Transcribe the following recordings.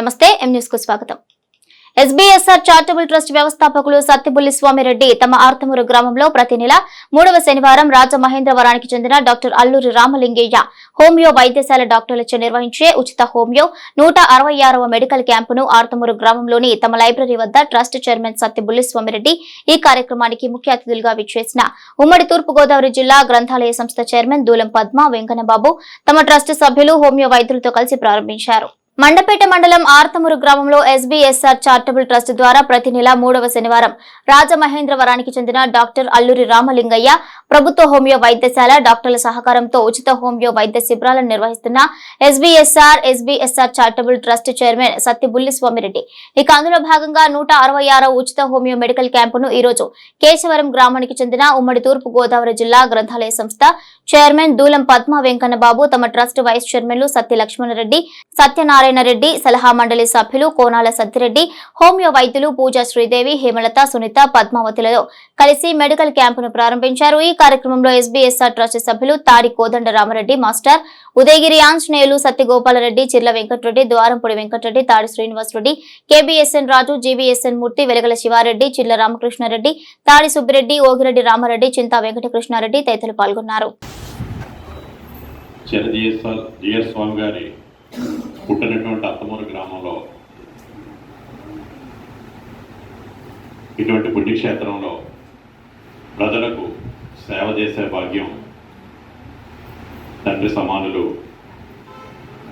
నమస్తే ఎం న్యూస్కు స్వాగతం. ఎస్బీఎస్ఆర్ చారిటబుల్ ట్రస్ట్ వ్యవస్థాపకులు సత్తిబుల్లి స్వామిరెడ్డి తమ ఆర్తమూరు గ్రామంలో ప్రతి నెల మూడవ శనివారం రాజమహేంద్రవరానికి చెందిన డాక్టర్ అల్లూరి రామలింగయ్య హోమియో వైద్యశాల డాక్టర్లచే నిర్వహించే ఉచిత హోమియో నూట అరవై ఆరవ మెడికల్ క్యాంపును ఆర్తమూరు గ్రామంలోని తమ లైబ్రరీ వద్ద ట్రస్ట్ చైర్మన్ సత్తిబుల్లి స్వామిరెడ్డి ఈ కార్యక్రమానికి ముఖ్య అతిథులుగా విచ్చేసిన ఉమ్మడి తూర్పుగోదావరి జిల్లా గ్రంథాలయ సంస్థ చైర్మన్ దూలం పద్మ వెంకన్నబాబు తమ ట్రస్ట్ సభ్యులు హోమియో వైద్యులతో కలిసి ప్రారంభించారు. మండపేట మండలం ఆర్తమూరు గ్రామంలో ఎస్బీఎస్ఆర్ చారిటబుల్ ట్రస్ట్ ద్వారా ప్రతి నెల మూడవ శనివారం రాజమహేంద్రవరానికి చెందిన డాక్టర్ అల్లూరి రామలింగయ్య ప్రభుత్వ హోమియో వైద్యశాల డాక్టర్ల సహకారంతో ఉచిత హోమియో వైద్య శిబిరాలను నిర్వహిస్తున్న SBSR SBSR charitable trust chairman Satyabulli Swamireddy ఇక అందులో భాగంగా నూట అరవై ఉచిత హోమియో మెడికల్ క్యాంపును ఈ రోజు కేశవరం గ్రామానికి చెందిన ఉమ్మడి తూర్పు గోదావరి జిల్లా గ్రంథాలయ సంస్థ చైర్మన్ దూలం పద్మ వెంకన్నబాబు తమ ట్రస్ట్ వైస్ చైర్మన్లు సత్య లక్ష్మణరెడ్డి సత్యనారాయణ రెడ్డి సలహా మండలి సభ్యులు కోనాల సత్తిరెడ్డి హోమియో వైద్యులు పూజా శ్రీదేవి హేమలత సునీత పద్మావతిలతో కలిసి మెడికల్ క్యాంపును ప్రారంభించారు. ఈ కార్యక్రమంలో ఎస్బీఎస్ఆర్ ట్రస్ట్ సభ్యులు తాడి కోదండ రామరెడ్డి మాస్టర్ ఉదయగిరి ఆంజనేయులు సత్యగోపాలరెడ్డి చిర్ల వెంకటరెడ్డి ద్వారంపూడి వెంకటరెడ్డి తాడి శ్రీనివాసరెడ్డి కేబీఎస్ఎన్ రాజు జీబీఎస్ఎన్ మూర్తి వెలగల శివారెడ్డి చిర్ల రామకృష్ణారెడ్డి తాడి సుబ్బిరెడ్డి ఓగిరెడ్డి రామారెడ్డి చింతా వెంకటకృష్ణారెడ్డి తదితరులు పాల్గొన్నారు. పుట్టినటువంటి అత్తమూరు గ్రామంలో ఇటువంటి పుణ్యక్షేత్రంలో ప్రజలకు సేవ చేసే భాగ్యం తండ్రి సమానులు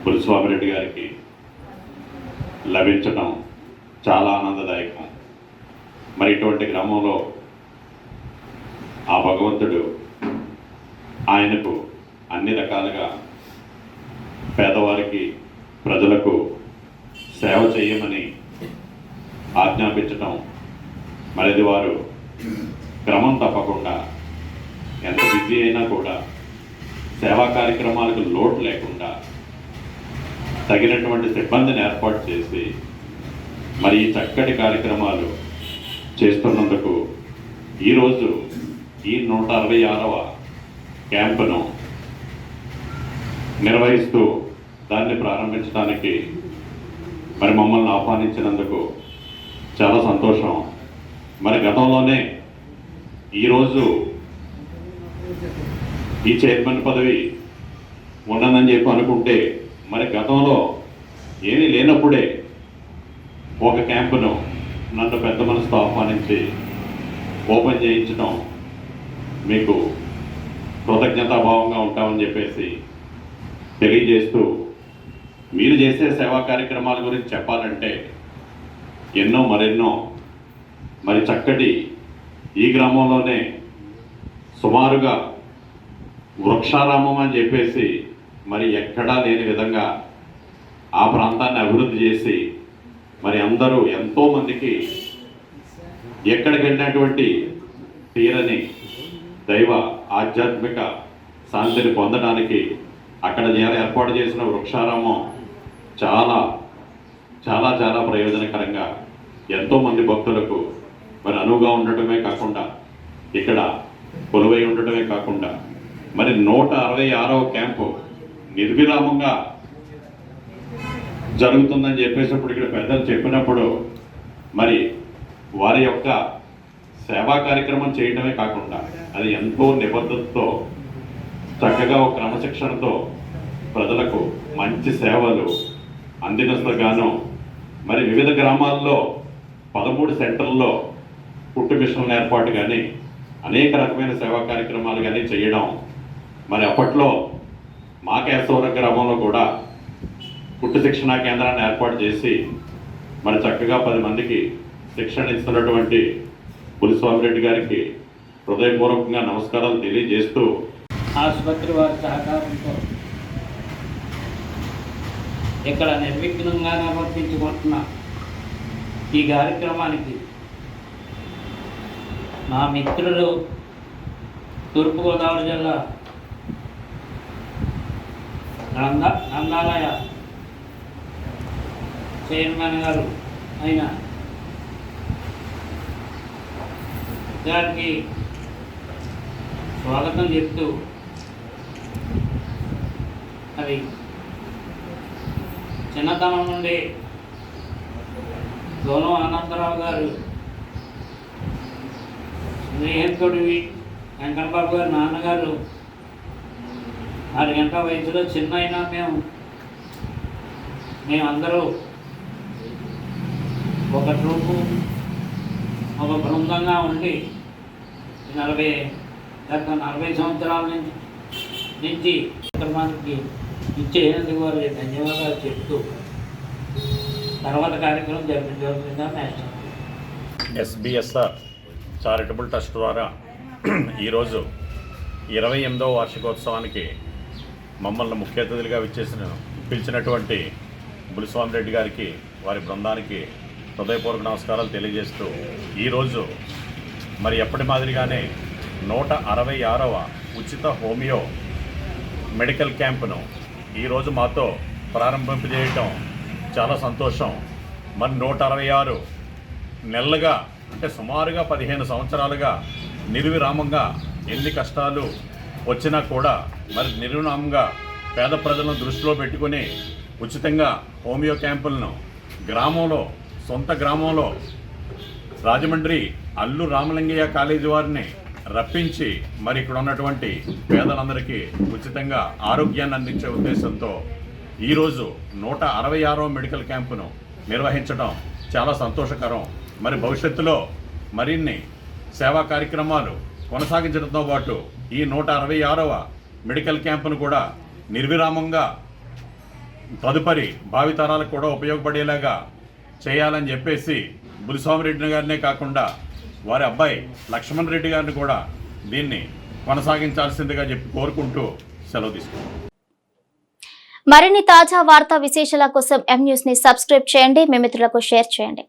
బుల్స్వామిరెడ్డి గారికి లభించడం చాలా ఆనందదాయకం. మరి ఇటువంటి గ్రామంలో ఆ భగవంతుడు ఆయనకు అన్ని రకాలుగా పేదవారికి ప్రజలకు సేవ చేయమని ఆజ్ఞాపించటం మరిది వారు క్రమం తప్పకుండా ఎంత బిజీ అయినా కూడా సేవా కార్యక్రమాలకు లోటు లేకుండా తగినటువంటి సిబ్బందిని ఏర్పాటు చేసి మరి చక్కటి కార్యక్రమాలు చేస్తున్నందుకు ఈరోజు ఈ నూట అరవై ఆరవ క్యాంపును నిర్వహిస్తూ దాన్ని ప్రారంభించడానికి మరి మమ్మల్ని ఆహ్వానించినందుకు చాలా సంతోషం. మరి గతంలోనే ఈరోజు ఈ చైర్మన్ పదవి ఉండదని చెప్పి అనుకుంటే మరి గతంలో ఏమీ లేనప్పుడే ఒక క్యాంపును నన్ను పెద్ద మనసుతో ఆహ్వానించి ఓపెన్ చేయించడం మీకు కృతజ్ఞతాభావంగా ఉంటామని చెప్పేసి తెలియజేస్తూ మీరు చేసే సేవా కార్యక్రమాల గురించి చెప్పాలంటే ఎన్నో మరెన్నో. మరి చక్కటి ఈ గ్రామంలోనే సుమారుగా వృక్షారామం అని చెప్పేసి మరి ఎక్కడా లేని విధంగా ఆ ప్రాంతాన్ని అభివృద్ధి చేసి మరి అందరూ ఎంతోమందికి ఎక్కడికి వెళ్ళినటువంటి తీరని దైవ ఆధ్యాత్మిక శాంతిని పొందడానికి అక్కడ ఏర్పాటు చేసిన వృక్షారామం చాలా చాలా చాలా ప్రయోజనకరంగా ఎంతోమంది భక్తులకు మరి అనువుగా ఉండటమే కాకుండా ఇక్కడ కొలువై ఉండటమే కాకుండా మరి నూట అరవై ఆరవ క్యాంపు నిర్విరామంగా జరుగుతుందని చెప్పేసినప్పుడు ఇక్కడ పెద్దలు చెప్పినప్పుడు మరి వారి యొక్క సేవా కార్యక్రమం చేయటమే కాకుండా అది ఎంతో నిబద్ధతతో చక్కగా ఒక క్రమశిక్షణతో ప్రజలకు మంచి సేవలు అందినగాను మరి వివిధ గ్రామాల్లో పదమూడు సెంటర్లలో పుట్టు మిషన్ల ఏర్పాటు కానీ అనేక రకమైన సేవా కార్యక్రమాలు కానీ చేయడం మరి అప్పట్లో మా కేశవరం గ్రామంలో కూడా పుట్టు శిక్షణా కేంద్రాన్ని ఏర్పాటు చేసి మరి చక్కగా పది మందికి శిక్షణ ఇస్తున్నటువంటి పులిస్వామిరెడ్డి గారికి హృదయపూర్వకంగా నమస్కారాలు తెలియజేస్తూ ఆసుపత్రి వారి సహకారంతో ఇక్కడ నిర్విఘ్నంగా నిర్వర్తించుకుంటున్న ఈ కార్యక్రమానికి మా మిత్రులు తూర్పుగోదావరి జిల్లా గ్రంథ గ్రంథాలయ చైర్మన్ గారు అయిన గారికి స్వాగతం చెప్తూ అది చిన్నతనం నుండి సోను ఆనందరావు గారు స్నేహితుడివి వెంకటబాబు గారు నాన్నగారు. ఆరు గంటల వయసులో చిన్న అయినా మేము. మేమందరూ ఒక ట్రూపు ఒక బృందంగా ఉండి నలభై గత నలభై సంవత్సరాల నుంచి నుంచి కార్యక్రమానికి ఇచ్చేందుకు వారికి ధన్యవాదాలు చెప్తూ తర్వాత కార్యక్రమం జరిపించవలసిందిగా మేస్టర్? ఎస్బిఎస్ఆర్ చారిటబుల్ ట్రస్ట్ ద్వారా ఈరోజు ఇరవై ఎనిమిదవ వార్షికోత్సవానికి మమ్మల్ని ముఖ్య అతిథులుగా విచ్చేసిన పిలిచినటువంటి బులిస్వామి రెడ్డి గారికి వారి బృందానికి హృదయపూర్వక నమస్కారాలు తెలియజేస్తూ ఈరోజు మరి ఎప్పటి మాదిరిగానే నూట అరవై ఆరవ ఉచిత హోమియో మెడికల్ క్యాంపును ఈరోజు మాతో ప్రారంభింపజేయటం చాలా సంతోషం. మరి నూట అరవై ఆరు నెలలుగా అంటే సుమారుగా పదిహేను సంవత్సరాలుగా నిర్విరామంగా ఎన్ని కష్టాలు వచ్చినా కూడా మరి నిర్విరామంగా పేద ప్రజలను దృష్టిలో పెట్టుకుని ఉచితంగా హోమియో క్యాంపులను గ్రామంలో సొంత గ్రామంలో రాజమండ్రి అల్లు రామలింగయ్య కాలేజీ వారిని రప్పించి మరి ఇక్కడ ఉన్నటువంటి పేదలందరికీ ఉచితంగా ఆరోగ్యాన్ని అందించే ఉద్దేశంతో ఈరోజు నూట అరవై ఆరో మెడికల్ క్యాంపును నిర్వహించడం చాలా సంతోషకరం. మరి భవిష్యత్తులో మరిన్ని సేవా కార్యక్రమాలు కొనసాగించడంతో పాటు ఈ నూట అరవై ఆరవ మెడికల్ క్యాంపును కూడా నిర్విరామంగా తదుపరి భావితరాలకు కూడా ఉపయోగపడేలాగా చేయాలని చెప్పేసి బులిస్వామిరెడ్డి గారినే కాకుండా వారి అబ్బాయి లక్ష్మణ్ రెడ్డి గారిని కూడా దీన్ని కొనసాగించాల్సిందిగా చెప్పి కోరుకుంటూ సెలవు తీసుకుంటాం మరిన్ని తాజా వార్తా విశేషాల కోసం ఎం న్యూస్ని సబ్స్క్రైబ్ చేయండి. మీ మిత్రులకు షేర్ చేయండి.